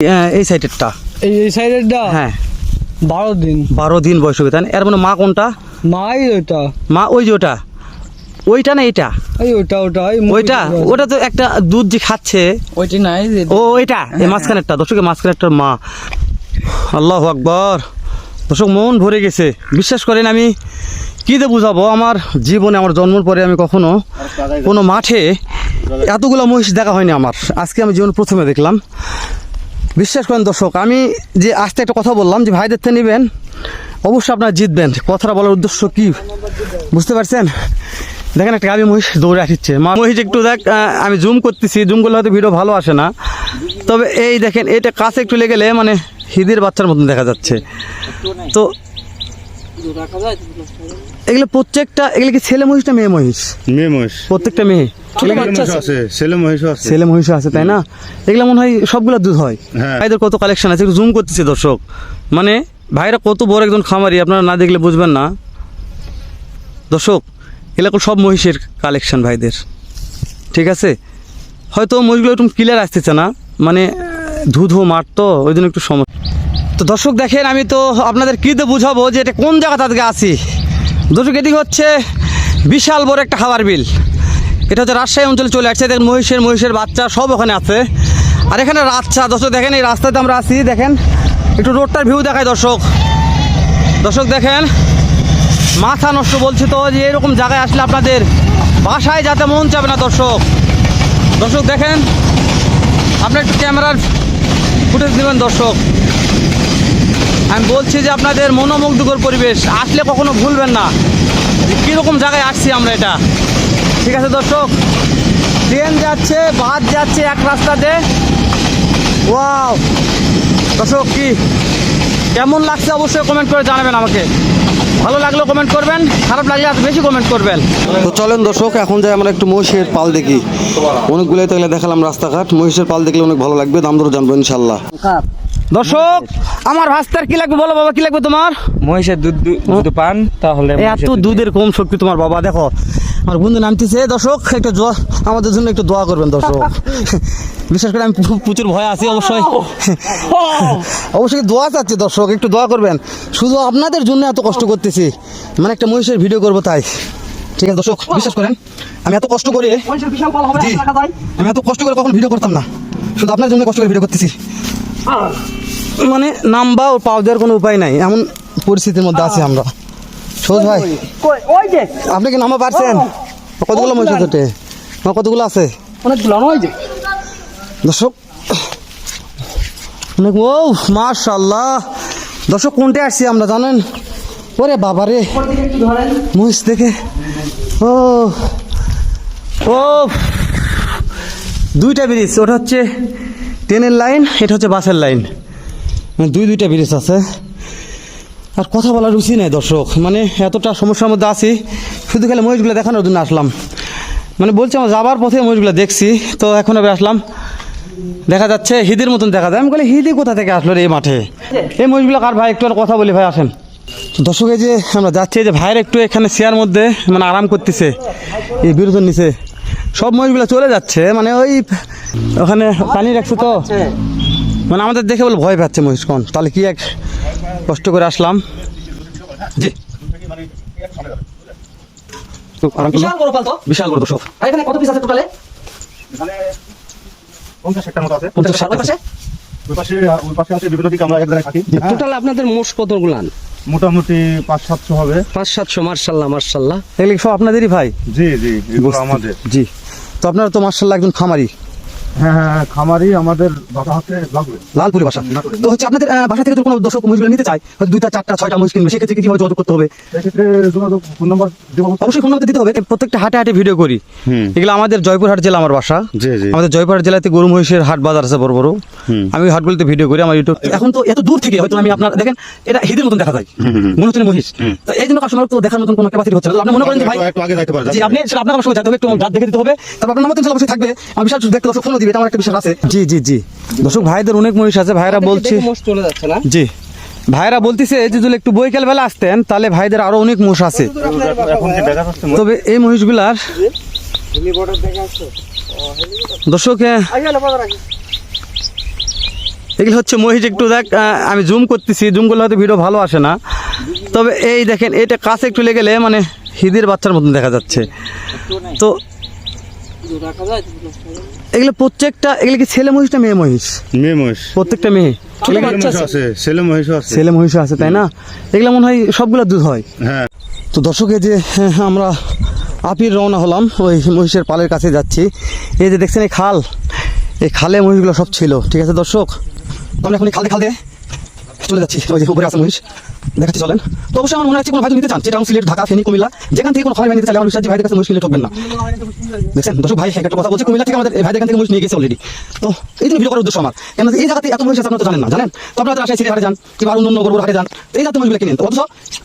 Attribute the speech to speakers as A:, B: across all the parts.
A: আহ, এই সাইডেরটা।
B: এই এই সাইডেরটা?
A: হ্যাঁ।
B: বারো দিন।
A: বারো দিন বয়স হবে তাই না? এর মানে মা কোনটা?
B: মাই ওইটা।
A: মা ওই যে ওটা। ওইটা না
B: এই ওইটা ওটা
A: ওইটা? ওটা তো একটা দুধ যে খাচ্ছে।
B: ওইটা নাই
A: ও ওইটা? এই মাঝখানেরটা। দর্শকের মাঝখানেরটার মা। আল্লাহ আকবর। দর্শক মন ভরে গেছে। বিশ্বাস করেন আমি কী দিয়ে বুঝাবো? আমার জীবনে আমার জন্মের পরে আমি কখনো কোনো মাঠে এতগুলো মহিষ দেখা হয়নি আমার। আজকে আমি জীবন প্রথমে দেখলাম। বিশ্বাস করেন দর্শক, আমি যে আজকে একটা কথা বললাম, যে ভাইদের থেকে নেবেন, অবশ্যই আপনারা জিতবেন। কথাটা বলার উদ্দেশ্য কি? বুঝতে পারছেন? দেখেন একটা গাভী মহিষ দৌড়ে আসছে। মা মহিষ একটু দেখ আমি জুম করতেছি জুম করলে হয়তো ভিডিও ভালো আসে না। তবে এই দেখেন, এটা কাছে একটু লেগেলে মানে হিদির বাচ্চার মতন দেখা যাচ্ছে। তো এগুলো প্রত্যেকটা এগুলো কি ছেলে মহিষ না মেয়ে মহিষ?
C: মেয়ে মহিষ।
A: প্রত্যেকটা মেয়ে।
C: ছেলে মহিষ আছে। ছেলে মহিষ আছে।
A: ছেলে মহিষও আছে তাই না? এগুলো মনে হয় সবগুলো দুধ হয়।
C: হ্যাঁ।
A: ভাইদের কত কালেকশন আছে একটু জুম করতেছি দর্শক। মানে ভাইরা কত বড় একজন খামারি আপনারা না দেখলে বুঝবেন না। দর্শক এলাকা সব মহিষের কালেকশন ভাইদের। ঠিক আছে? হয়তো মহিষগুলো একটু ক্লিয়ার আসতেছে না। মানে ধু ধু মাঠ ওই জন্য একটু সমস্যা। তো দর্শক দেখেন, আমি তো আপনাদের কী দিয়ে বুঝাবো যে এটা কোন জায়গা তাদেরকে আসি দর্শক, এদিকে হচ্ছে বিশাল বড় একটা খাবার বিল। এটা হচ্ছে রাজশাহী অঞ্চলে চলে আসছে, দেখেন মহিষের মহিষের বাচ্চা সব ওখানে আছে। আর এখানে রাস্তা দর্শক দেখেন, এই রাস্তাতে আমরা আসি দেখেন। একটু রোডটার ভিউ দেখায় দর্শক। দর্শক দেখেন, মাথা নষ্ট বলছে তো যে এরকম জায়গায় আসলে আপনাদের বাসায় যাতে মন চাবে না দর্শক। দর্শক দেখেন আপনার একটু ক্যামেরার ফুটেজ দেবেন দর্শক। আমি বলছি যে আপনাদের মনোমুগ্ধকর পরিবেশ আসলে কখনো ভুলবেন না। যে কীরকম জায়গায় আসছি আমরা এটা? ঠিক আছে দর্শক? ট্রেন যাচ্ছে বাস যাচ্ছে এক রাস্তাতে। ওয়াও! দর্শক কি? কেমন লাগছে অবশ্যই কমেন্ট করে জানাবেন আমাকে। ভালো লাগলেও কমেন্ট করবেন খারাপ লাগলে আর বেশি কমেন্ট করবেন। তো চলেন দর্শক এখন যাই আমরা একটু মহিষের পাল দেখি। অনেকগুলোই তাহলে দেখালাম রাস্তাঘাট। মহিষের পাল দেখলে অনেক ভালো লাগবে দাম দরও জানব ইনশাল্লাহ দর্শক আমার ভাস্তার কি লাগবে বলো বাবা কি লাগবে তোমার?
B: মহিষের দুধ দুধ পান তাহলে
A: এত দুধের কম শক্তি তোমার বাবা দেখো। আমার বন্ধু নামতেছে। দর্শক একটু দোয়া আমাদের জন্য একটু দোয়া করবেন দর্শক। বিশেষ করে আমি প্রচুর ভয় আছি অবশ্যই। অবশ্যই দোয়া চাচ্ছি দর্শক একটু দোয়া করবেন। শুধু আপনাদের জন্য এত কষ্ট করতেছি। মানে একটা মহিষের ভিডিও করব তাই। ঠিক আছে দর্শক বিশ্বাস করেন আমি এত কষ্ট করে আমি এত কষ্ট করে কখন ভিডিও করতাম না। শুধু আপনার জন্য কষ্ট করে ভিডিও করতেছি। মানে নামবা ও পাও দেওয়ার কোনো উপায় নাই এমন পরিস্থিতির মধ্যে আছি আমরা। সহজ ভাই
B: ওই যে।
A: আপনি কি নামা পারছেন? কতগুলো মহিষ আছে আমার কতগুলো আছে?
B: অনেকগুলো
A: দর্শক অনেক ও মাশাল্লাহ দর্শক কোনটা আসছি আমরা জানেন? ওরে বাবা রে। মহিষ দেখে। ও ও দুইটা ব্রিজ ওটা হচ্ছে ট্রেনের লাইন, এটা হচ্ছে বাসের লাইন। মানে দুই দুইটা ব্রিজ আছে। আর কথা বলার রুচি নেই দর্শক। মানে এতটা সমস্যার মধ্যে আছি। শুধু খালি মহিষগুলো দেখানোর জন্য আসলাম। মানে বলছি আমার যাবার পথে মহিষগুলো দেখছি। তো এখন আবার আসলাম। দেখা যাচ্ছে হিদির মতন দেখা যায়। আমি বলি, হিদি কোথা থেকে আসলো রে এই মাঠে? এই মহিষগুলো কার ভাই? একটু আর কথা বলি ভাই, আসেন। দর্শক, এই যে আমরা যাচ্ছি যে ভাইয়ের একটু এখানে চেয়ার মধ্যে মানে আরাম করতেছে। এই বিরোধের নিচে। সব মহিষগুলো চলে যাচ্ছে মানে ওই ওখানে পানি রাখছে তো মানে আমাদের দেখে বলে ভয় পাচ্ছে মহিষকন তাহলে কি এক কষ্ট করে আসলাম? জি। তো আরাম করলাম।
B: বিশাল বড় পাল তো।
A: বিশাল বড় দর্শক
B: আর এখানে কত পিস আছে টোটালে
C: এখানে পঞ্চাশ ষাটটার মতো আছে।
A: পঞ্চাশ ষাট
B: ওই
C: ওই পাশে ওই পাশে আছে বিভিন্ন দিকে আমরা এক জায়গায় থাকি। হ্যাঁ,
B: টোটাল আপনাদের মোষ কত
C: মোটামুটি পাঁচ সাতশো হবে।
B: পাঁচ সাতশো মার্শাল্লাহ মার্শাল্লাহ।
A: এগুলি সব আপনাদেরই ভাই?
C: জি জি এগুলো আমাদের।
A: জি। তো আপনারা তো মার্শাল্লাহ একজন খামারি।
C: হ্যাঁ খামারি আমাদের বাবা হাতে লাগবে
A: লালপুরি বাসা তো হচ্ছে আপনাদের বাসা থেকে তো কোনো দর্শক মহিষগুলো নিতে চায় হয়তো দুইটা চারটা ছয়টা মহিষ কিনবে সেক্ষেত্রে কীভাবে যোগাযোগ করতে হবে?
C: সেক্ষেত্রে যোগাযোগ ফোন নাম্বার
A: অবশ্যই ফোন নম্বর দিতে হবে। প্রত্যেকটা হাটে হাটে ভিডিও করি। এগুলো আমাদের জয়পুরহাট জেলা আমার বাসা।
C: জি, জি।
A: আমাদের জয়পুরহাট জেলাতে গরু মহিষের হাট বাজার আছে বড় বড়। আমি ওই হাটগুলিতে ভিডিও করি আমার ইউটিউব এখন তো এত দূর থেকে হয়তো আমি আপনার দেখেন এটা হিদের মতন দেখা যায়। মনে হচ্ছে মহিষ। তো এই জন্য কাস্টমার তো দেখার মতন কোনো ক্যাপাসিটি হচ্ছে না। আপনি মনে করেন যে ভাই
C: একটু- একটু আগে যাইতে পারে
A: জি আপনি সেটা আপনার অবশ্যই যেতে হবে একটু দাঁত দেখে দিতে হবে। তারপর আপনার তো অবশ্যই থাকবে। আমি বিশাল দেখতে দর্শক ফোনও দিবে এটা আমার একটা বিশ্বাস আছে? জি জি জি। দর্শক ভাইদের অনেক মহিষ আছে ভাইরা বলছি
B: চলে যাচ্ছে না?
A: জি। ভাইরা বলতেছে যে যদি একটু বৈকাল বেলা আসতেন তাহলে ভাইদের আরও অনেক মোষ আছে। তবে এই মহিষগুলার দর্শক এগুলো হচ্ছে মহিষ একটু দেখ আমি জুম করতেছি জুম করলে হয়তো ভিডিও ভালো আসে না। তবে এই দেখেন এটা কাছে একটু লেগে গেলে মানে হিদের বাচ্চার মতন দেখা যাচ্ছে। তো এগুলো প্রত্যেকটা এগুলো কি ছেলে মহিষ না মেয়ে মহিষ?
D: মেয়ে মহিষ।
A: প্রত্যেকটা মেয়ে।
D: ছেলে মহিষ আছে ছেলে মহিষ আছে।
A: ছেলে মহিষ আছে তাই না? এগুলো মনে হয় সবগুলো দুধ হয়।
D: হ্যাঁ।
A: তো দর্শকে যে হ্যাঁ, আমরা আপির রওনা হলাম ওই মহিষের পালের কাছে যাচ্ছি। এই যে দেখছেন এই খাল। এই খালে মহিষগুলো সব ছিল ঠিক আছে দর্শক? আমরা এখন এই খালতে খালতে চলে যাচ্ছি ওই যে উপরে আছে মহিষ। দেখাচ্ছি চলেন। তো অবশ্যই আমার মনে হচ্ছে কোনো ভাই নিতে চান চিটাং সিলেট ঢাকা ফেনী কুমিল্লা। যেখান থেকে কোনো খাবার নিতে চাইলে আমার বিশ্বাস যে ভাইদের কাছে মহিষ ঠকবেন না। দেখছেন? দর্শক ভাই একটা কথা বলছে কুমিল্লা থেকে আমাদের ভাইদের থেকে মহিষ নিয়ে গেছে অলরেডি তো এই জন্য ভিডিও করার উদ্দেশ্য আমার কেন এই জায়গাতে এত মহিষ আপনারা তো জানেন না। জানেন? তো আপনারা রাজশাহী সিটি হাটে যান কিংবা অন্য হাটে যান এই জাতীয় মহিষগুলো কিনেন তো অথচ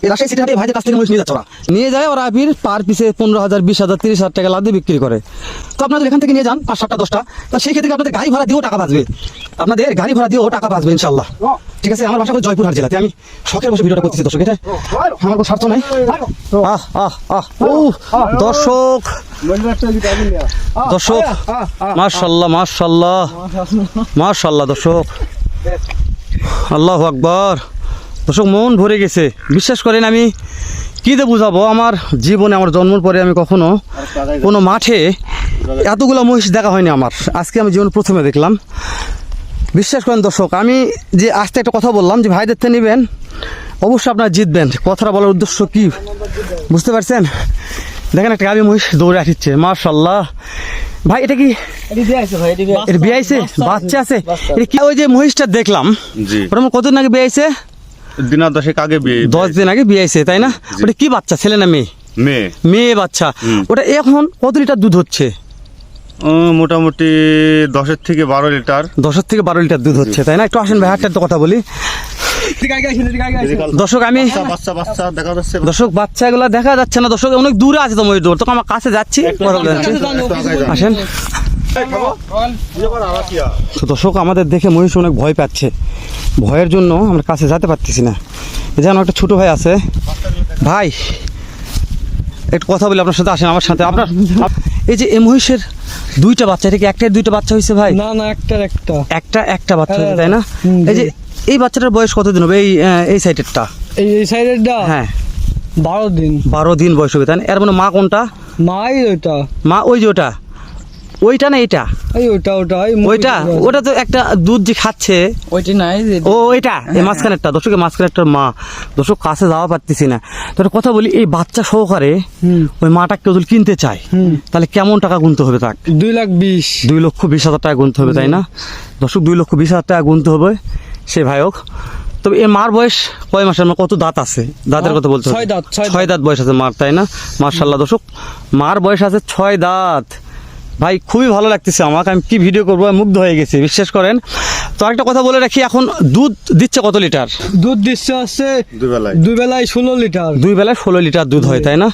A: এই রাজশাহী সিটি হাটে ভাইদের কাছ থেকে মহিষ নিয়ে যাচ্ছে ওরা। নিয়ে যায় ওরা আবির পার পিসে পনেরো হাজার বিশ হাজার তিরিশ হাজার টাকা লাভ বিক্রি করে। তো আপনাদের এখান থেকে নিয়ে যান পাঁচ সাতটা দশটা তো সেই ক্ষেত্রে আপনাদের গাড়ি ভাড়া দিয়েও টাকা বাঁচবে? আপনাদের গাড়ি ভাড়া দিয়েও টাকা বাঁচবে ইনশাল্লাহ ঠিক আছে? আমার বাসা জয়পুরহাট জেলাতে আমি শখের বসে ভিডিওটা করতেছি দর্শক এটা আমার কোনো স্বার্থ নাই। আহ আহ আহ ও দর্শক। দর্শক মাশাল্লাহ মাশাল্লাহ। মাশাল্লাহ দর্শক। আল্লাহ আকবর। দর্শক মন ভরে গেছে। বিশ্বাস করেন আমি কী দিয়ে বুঝাবো? আমার জীবনে আমার জন্মের পরে আমি কখনো কোনো মাঠে এতগুলো মহিষ দেখা হয়নি আমার। আজকে আমি জীবন প্রথমে দেখলাম। বিশ্বাস করেন দর্শক আমি যে আজকে একটা কথা বললাম যে ভাইদের থেকে নেবেন অবশ্যই আপনারা জিতবেন। কথাটা বলার উদ্দেশ্য কি? বুঝতে পারছেন? দেখেন একটা গাভী মহিষ দৌড়ে আসছে মার্শাল্লাহ ভাই এটা কি? এর বিয়ে আইছে বাচ্চা আছে এটা কি ওই যে মহিষটা দেখলাম?
D: জি।
A: ওটা কতদিন আগে বিয়ে আইছে
D: দিনা দশেক আগে বিয়ে
A: দশ দিন আগে বিয়ে আইছে তাই না? ওটা কি বাচ্চা ছেলে না মেয়ে?
D: মেয়ে।
A: মেয়ে বাচ্চা। ওটা এখন কত লিটার দুধ হচ্ছে?
D: মোটামুটি দশের থেকে বারো লিটার।
A: দশের থেকে বারো লিটার দুধ হচ্ছে তাই না? একটু আসেন ভাই হাটটার তো কথা বলি। দর্শক আমি
D: বাচ্চা বাচ্চা বাচ্চা দেখা যাচ্ছে।
A: দর্শক বাচ্চাগুলো দেখা যাচ্ছে না। দর্শক অনেক দূরে আছে তো ময়ূর তখন আমার কাছে যাচ্ছি আসেন। তো দর্শক আমাদের দেখে মহিষ অনেক ভয় পাচ্ছে। ভয়ের জন্য আমরা কাছে যেতে পারতেছি না। এই যে আমার একটা ছোটো ভাই আছে। ভাই একটু কথা বলি আপনার সাথে আসেন আমার সাথে। আপনার এই যে এ মহিষের দুইটা বাচ্চা এটা কি একটাই দুইটা বাচ্চা হয়েছে ভাই?
E: না না একটা একটা।
A: একটা একটা বাচ্চা হয়েছে তাই না? এই যে এই বাচ্চাটার বয়স কতদিন হবে? এই এই সাইডেরটা।
E: এই এই সাইডেরটা?
A: হ্যাঁ।
E: বারো দিন।
A: বারো দিন বয়স হবে তাই না? এর মানে মা কোনটা?
E: মাই ওইটা।
A: মা ওই যে ওটা? ওইটা না
E: এই ওইটা ওটা
A: ওইটা? ওটা তো একটা দুধ যে খাচ্ছে।
F: ওইটি নাই
A: ও ওইটা? এই মাঝখানেরটা। দর্শকের মাঝখানেরটার মা। দর্শক কাছে যাওয়া পারতেছি না। তো একটা কথা বলি এই বাচ্চা সহকারে ওই মাটা কেউ যদি কিনতে চায় তাহলে কেমন টাকা গুনতে হবে তাকে?
E: দুই লাখ বিশ।
A: দুই লক্ষ বিশ হাজার টাকা গুনতে হবে তাই না? দর্শক দুই লক্ষ বিশ হাজার টাকা গুনতে হবে সে ভাইক তবে এর মার বয়স কয় মাসের? কত দাঁত আছে? দাঁতের কথা বলতে
E: ছয় দাঁত, ছয়
A: ছয় দাঁত। বয়স আছে মার তাই না? মার্শাল্লাহ দর্শক মার বয়স আছে ছয় দাঁত। ভাই খুবই ভালো লাগতেছে আমাকে। আমি কি ভিডিও করব? আমি মুগ্ধ হয়ে গেছি বিশ্বাস করেন। তো একটা কথা বলে রাখি এখন দুধ দিচ্ছে কত লিটার?
E: দুধ দিচ্ছে হচ্ছে
D: দুই বেলায়
E: দুই বেলায় ষোলো লিটার।
A: দুই বেলায় ষোলো লিটার দুধ হয় তাই না?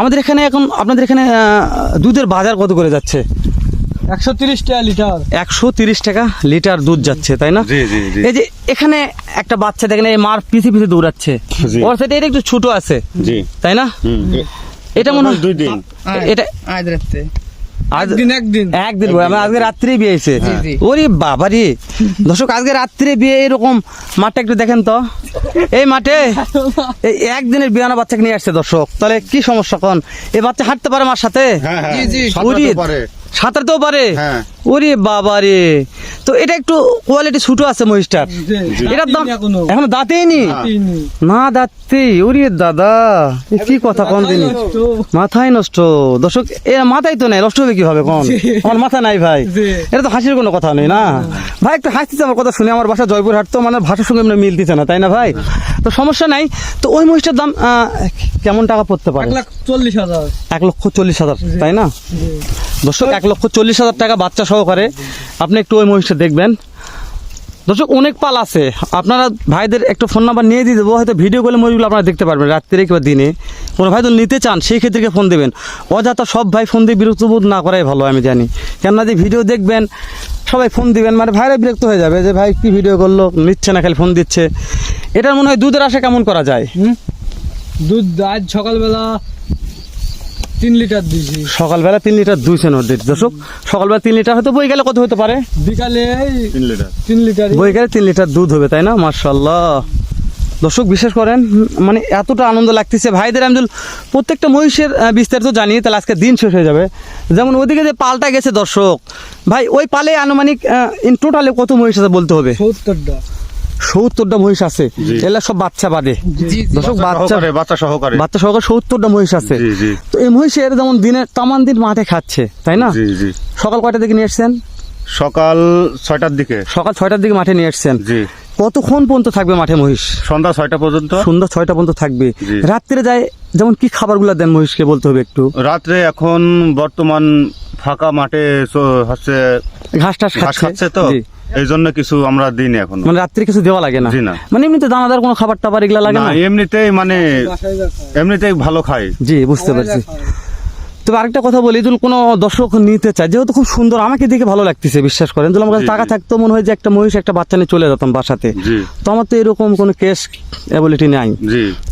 A: আমাদের এখানে এখন আপনাদের এখানে দুধের বাজার কত করে যাচ্ছে?
E: একশো তিরিশ টাকা লিটার।
A: একশো তিরিশ টাকা লিটার দুধ যাচ্ছে তাই না?
D: জি জি জি।
A: এই যে এখানে একটা বাচ্চা দেখেন এই মার পিছে পিছে দৌড়াচ্ছে। ওর সাথে এটা একটু ছোট আছে তাই না? এটা মনে হয়
D: দুই দিন।
A: এটা
E: একদিন একদিন।
A: একদিন আজকে রাত্রে বিয়ে হয়েছে।
F: জি, জি।
A: ওরে বাবা রে দর্শক আজকে রাত্রে বিয়ে এরকম মাঠটা একটু দেখেন তো। এই মাঠে এই একদিনের বিয়ানা বাচ্চাকে নিয়ে আসছে দর্শক। তাহলে কি সমস্যা কোন? এই বাচ্চা হাঁটতে পারে মার সাথে?
D: হ্যাঁ হ্যাঁ।
F: জি, জি।
D: সাঁতরাতে
A: ওরে,
D: পারে।
A: সাঁতারতেও পারে?
D: হ্যাঁ।
A: ওরে বাবা রে। তো এটা একটু কোয়ালিটি ছোটো আছে মহিষটার। এটার দাম এখনও। দাঁতেই নি। না দাঁতেই। ওরে দাদা কি কথা কোন দিন
E: মাথায় নষ্ট।
A: দর্শক এ মাথায় তো নাই নষ্ট হবে কীভাবে কোন? আমার মাথা নাই ভাই। এটা তো হাসির কোনো কথা নেই না? ভাই একটু হাসতেছে আমার কথা শুনে আমার বাসা জয়পুরহাট তো মানে ভাষার সঙ্গে এমনি মিলতেছে না তাই না ভাই? তো সমস্যা নাই। তো ওই মহিষটার দাম আহ, কেমন টাকা পড়তে পারে?
E: এক
A: লক্ষ চল্লিশ হাজার তাই না? দর্শক এক লক্ষ চল্লিশ হাজার টাকা বাচ্চা সহকারে আপনি একটু ওই মহিষটা দেখবেন। দর্শক, অনেক পাল আছে। আপনারা ভাইদের একটু ফোন নাম্বার নিয়ে দিয়ে দেবো। হয়তো ভিডিও করলে মহিষগুলো আপনারা দেখতে পারবেন রাত্রে কিংবা দিনে। কোনো ভাই তো নিতে চান, সেই ক্ষেত্রে ফোন দেবেন। অযথা সব ভাই ফোন দিয়ে বিরক্ত বোধ না করাই ভালো, আমি জানি। কেননা যে ভিডিও দেখবেন, সবাই ফোন দিবেন মানে ভাইরা বিরক্ত হয়ে যাবে যে, ভাই, কি ভিডিও করল? নিচ্ছে না, খালি ফোন দিচ্ছে। এটার মনে হয় দুধের আশা কেমন করা যায়?
E: দুধ আজ সকালবেলা তিন লিটার দিয়েছি।
A: সকালবেলা তিন লিটার দুইছেন ওদের দর্শক সকালবেলা তিন লিটার হয়তো বই গেলে কত হতে পারে?
E: বিকালে
D: তিন লিটার।
E: তিন লিটার
A: বই গেলে তিন লিটার দুধ হবে তাই না? মার্শাল্লাহ দর্শক বিশ্বাস করেন মানে এতটা আনন্দ লাগতেছে। ভাইদের আমি প্রত্যেকটা মহিষের বিস্তারিত জানি তাহলে আজকে দিন শেষ হয়ে যাবে। যেমন ওদিকে যে পালটা গেছে দর্শক ভাই ওই পালে আনুমানিক ইন টোটালে কত মহিষ আছে বলতে হবে?
E: সত্তরটা।
A: সত্তরটা মহিষ আছে। এগুলা সব বাচ্চা বাদে। দর্শক বাচ্চা
D: বাচ্চা সহকারে
A: বাচ্চা সহকারে। সত্তরটা মহিষ আছে।
D: জি জি।
A: তো এই মহিষের যেমন দিনের তামান দিন মাঠে খাচ্ছে তাই না?
D: জি জি।
A: সকাল কয়টা দিকে নিয়ে এসছেন
D: সকাল ছয়টার দিকে।
A: সকাল ছয়টার দিকে মাঠে নিয়ে এসছেন
D: জি।
A: কতক্ষণ পর্যন্ত থাকবে মাঠে মহিষ?
D: সন্ধ্যা ছয়টা পর্যন্ত।
A: সন্ধ্যা ছয়টা পর্যন্ত থাকবে। রাত্রে যায় যেমন কি খাবারগুলো দেন মহিষকে বলতে হবে একটু?
D: রাত্রে এখন বর্তমান ফাঁকা মাঠে হচ্ছে
A: ঘাস টাস
D: ঘাস
A: খাচ্ছে?
D: খাচ্ছে তো।
A: জি।
D: এই জন্য কিছু আমরা দিই না এখন
A: মানে রাত্রে কিছু দেওয়া লাগে না
D: জি না।
A: মানে এমনিতে দানাদার কোনো খাবার টাবার এগুলা লাগে
D: না এমনিতেই মানে। এমনিতেই ভালো খাই
A: জি বুঝতে পারছি। তবে আরেকটা কথা বলি যদি কোনো দর্শক নিতে চায়। যেহেতু খুব সুন্দর আমাকে দেখে ভালো লাগতেছে বিশ্বাস করেন। যদি আমার কাছে টাকা থাকতো মনে হয় যে একটা মহিষ একটা বাচ্চা নিয়ে চলে যেতাম বাসাতে। তো আমার তো এরকম কোনো কেস অ্যাবিলিটি নাই।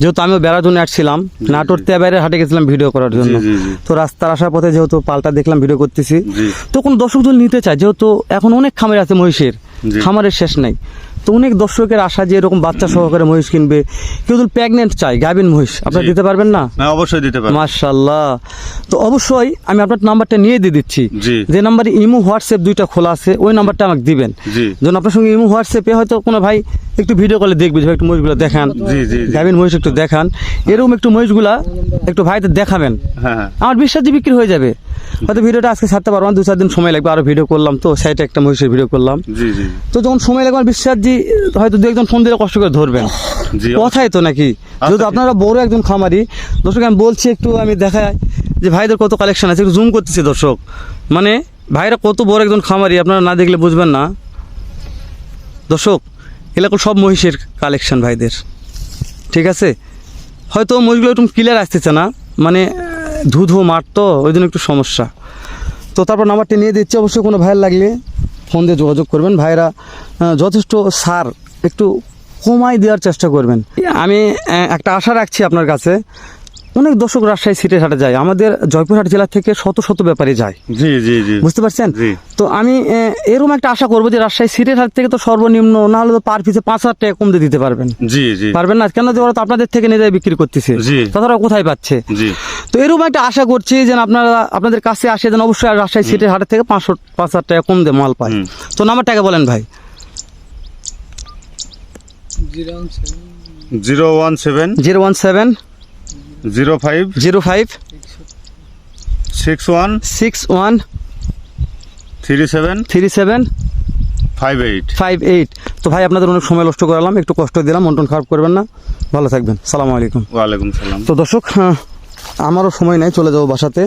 A: যেহেতু আমিও বেড়ার জন্য আসছিলাম নাটোর তেবারে হাটে গেছিলাম ভিডিও করার জন্য। তো রাস্তার আসার পথে যেহেতু পাল্টা দেখলাম ভিডিও করতেছি। তো কোনো দর্শক যদি নিতে চায় যেহেতু এখন অনেক খামার আছে মহিষের খামারের শেষ নাই। তো অনেক দর্শকের আশা যে এরকম বাচ্চা সহকারে মহিষ কিনবে কেউ যদি প্রেগনেন্ট চাই গাভিন মহিষ আপনারা দিতে পারবেন না?
D: অবশ্যই দিতে পারি
A: মার্শাল্লাহ তো অবশ্যই আমি আপনার নাম্বারটা নিয়ে দিয়ে দিচ্ছি। যে নাম্বারে ইমো হোয়াটসঅ্যাপ দুইটা খোলা আছে ওই নাম্বারটা আমাকে দিবেন। যেন আপনার সঙ্গে ইমো হোয়াটসঅ্যাপে হয়তো কোনো ভাই একটু ভিডিও কলে দেখবে যে একটু মহিষগুলো দেখান। গাভিন মহিষ একটু দেখান। এরকম একটু মহিষগুলা একটু ভাইদের দেখাবেন।
D: হ্যাঁ হ্যাঁ।
A: আমার বিশ্বাস যে বিক্রি হয়ে যাবে। হয়তো ভিডিওটা আজকে ছাড়তে পারব না দু চার দিন সময় লাগবে আরও ভিডিও করলাম তো সাইটে একটা মহিষের ভিডিও করলাম।
D: জি জি।
A: তো যখন সময় লাগবে বিশ্বাস যে হয়তো দু একজন ফোন দিলে কষ্ট করে ধরবেন। কথাই তো নাকি? যেহেতু আপনারা বড় একজন খামারি দর্শক আমি বলছি একটু আমি দেখাই যে ভাইদের কত কালেকশন আছে একটু জুম করতেছি দর্শক। মানে ভাইরা কত বড় একজন খামারি আপনারা না দেখলে বুঝবেন না। দর্শক এলাকা সব মহিষের কালেকশন ভাইদের। ঠিক আছে? হয়তো মহিষগুলো একটু ক্লিয়ার আসতেছে না। মানে ধু ধু মাঠ তো ওই জন্য একটু সমস্যা। তো তারপর নাম্বারটি নিয়ে দিচ্ছি, অবশ্যই কোনো ভাইয়ের লাগলে ফোন দিয়ে যোগাযোগ করবেন। ভাইরা যথেষ্ট সার একটু কমাই দেওয়ার চেষ্টা করবেন। আমি একটা আশা রাখছি আপনার কাছে অনেক দর্শক রাজশাহী সিটে হাটে যায়। আমাদের জয়পুরহাট জেলা থেকে শত শত ব্যাপারে যায়।
D: জি জি জি।
A: বুঝতে পারছেন? তো আমি এরকম একটা আশা করব যে রাজশাহী সিটের হাট থেকে তো সর্বনিম্ন না হলে তো পার পিছে পাঁচ হাজার টাকা কম দিয়ে দিতে পারবেন।
D: জি জি।
A: পারবেন না? কেন যে ওরা তো আপনাদের থেকে নিয়ে যায় বিক্রি করতেছে। তাছাড়া কোথায় পাচ্ছে?
D: জি।
A: তো এরকম একটা আশা করছি যে আপনারা আপনাদের কাছে আসে যেন অবশ্যই রাজশাহী সিটের হাটের থেকে পাঁচশো পাঁচ হাজার টাকা কম দিয়ে মাল পায়। তো নাম্বারটাকে বলেন ভাই।
D: Zero one seven.
A: Zero one seven.
D: Zero five
A: zero five
D: six one
A: six one
D: three seven
A: three seven
D: five eight
A: five eight. তো ভাই আপনাদের অনেক সময় নষ্ট করালাম একটু কষ্ট দিলাম মন টন খারাপ করবেন না। ভালো থাকবেন। সালাম আলাইকুম।
D: ওয়ালাইকুম সালাম।
A: তো দর্শক আহ, আমারও সময় নেই চলে যাব বাসাতে।